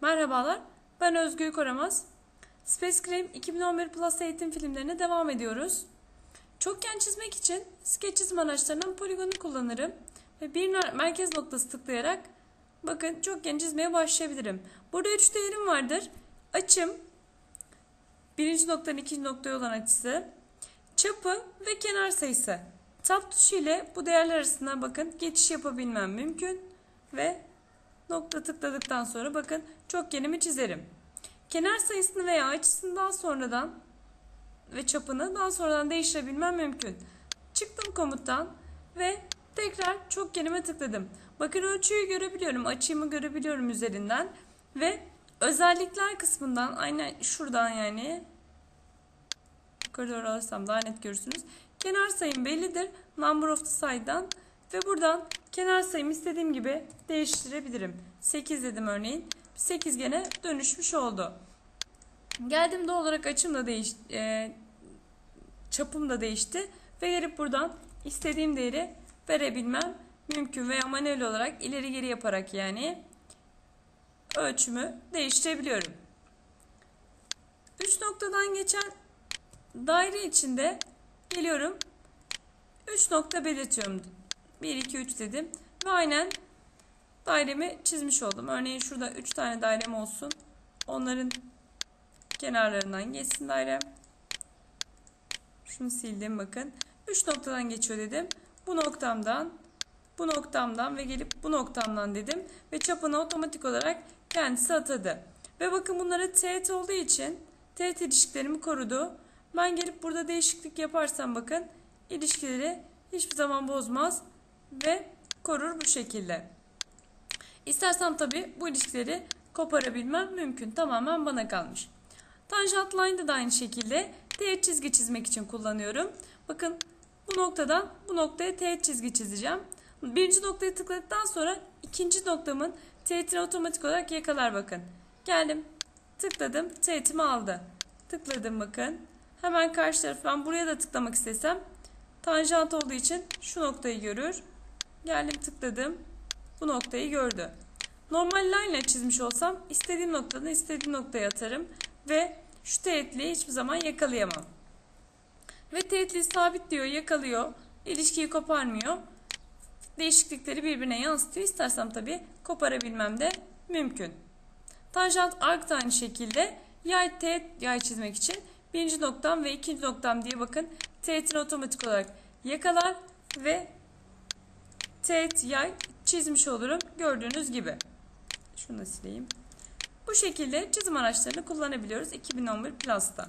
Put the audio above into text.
Merhabalar, ben Özgür Koramaz. Space Crime 2011 Plus eğitim filmlerine devam ediyoruz. Çokgen çizmek için sketch çizim araçlarından poligonu kullanırım. Ve bir merkez noktası tıklayarak bakın çokgen çizmeye başlayabilirim. Burada üç değerim vardır. Açım, birinci noktanın ikinci noktaya olan açısı, çapı ve kenar sayısı. Tab tuşu ile bu değerler arasında bakın geçiş yapabilmem mümkün ve nokta tıkladıktan sonra bakın çokgenimi çizerim. Kenar sayısını veya açısını daha sonradan ve çapını daha sonradan değiştirebilmem mümkün. Çıktım komuttan ve tekrar çokgenime tıkladım. Bakın ölçüyü görebiliyorum, açıyı görebiliyorum üzerinden ve özellikler kısmından aynen şuradan yani yukarı doğru alırsam daha net görürsünüz. Kenar sayım bellidir. Number of the side'dan ve buradan kenar sayımı istediğim gibi değiştirebilirim. 8 dedim örneğin. 8 gene dönüşmüş oldu. Geldim doğal olarak açım da değişti. E, çapım da değişti. Ve gelip buradan istediğim değeri verebilmem mümkün. Veya manuel olarak ileri geri yaparak yani ölçümü değiştirebiliyorum. 3 noktadan geçen daire içinde geliyorum. 3 nokta belirtiyorum. 1, 2, 3 dedim. Ve aynen dairemi çizmiş oldum. Örneğin şurada 3 tane dairem olsun. Onların kenarlarından geçsin dairem. Şunu sildim bakın. 3 noktadan geçiyor dedim. Bu noktamdan, bu noktamdan ve gelip bu noktamdan dedim. Ve çapını otomatik olarak kendisi atadı. Ve bakın bunlara teğet olduğu için teğet ilişkilerimi korudu. Ben gelip burada değişiklik yaparsam bakın ilişkileri hiçbir zaman bozmaz ve korur bu şekilde. İstersem tabi bu ilişkileri koparabilmem mümkün. Tamamen bana kalmış. Tanjant line'da da aynı şekilde teğet çizgi çizmek için kullanıyorum. Bakın bu noktadan bu noktaya teğet çizgi çizeceğim. Birinci noktaya tıkladıktan sonra ikinci noktamın teğetini otomatik olarak yakalar bakın. Geldim tıkladım teğetimi aldı. Tıkladım bakın. Hemen karşı taraftan buraya da tıklamak istesem tanjant olduğu için şu noktayı görür. Geldim tıkladım. Bu noktayı gördü. Normal line ile çizmiş olsam istediğim noktadan istediğim noktaya atarım ve şu teğetliği hiçbir zaman yakalayamam. Ve teğetliği sabit diyor, yakalıyor. ilişkiyi koparmıyor. Değişiklikleri birbirine yansıtıyor. İstersem tabii koparabilmem de mümkün. Tanjant arc da aynı şekilde yay teğet yay çizmek için birinci noktam ve ikinci noktam diye bakın teğetini otomatik olarak yakalar ve teğet yay çizmiş olurum gördüğünüz gibi. Şunu da sileyim. Bu şekilde çizim araçlarını kullanabiliyoruz 2011 Plus'ta.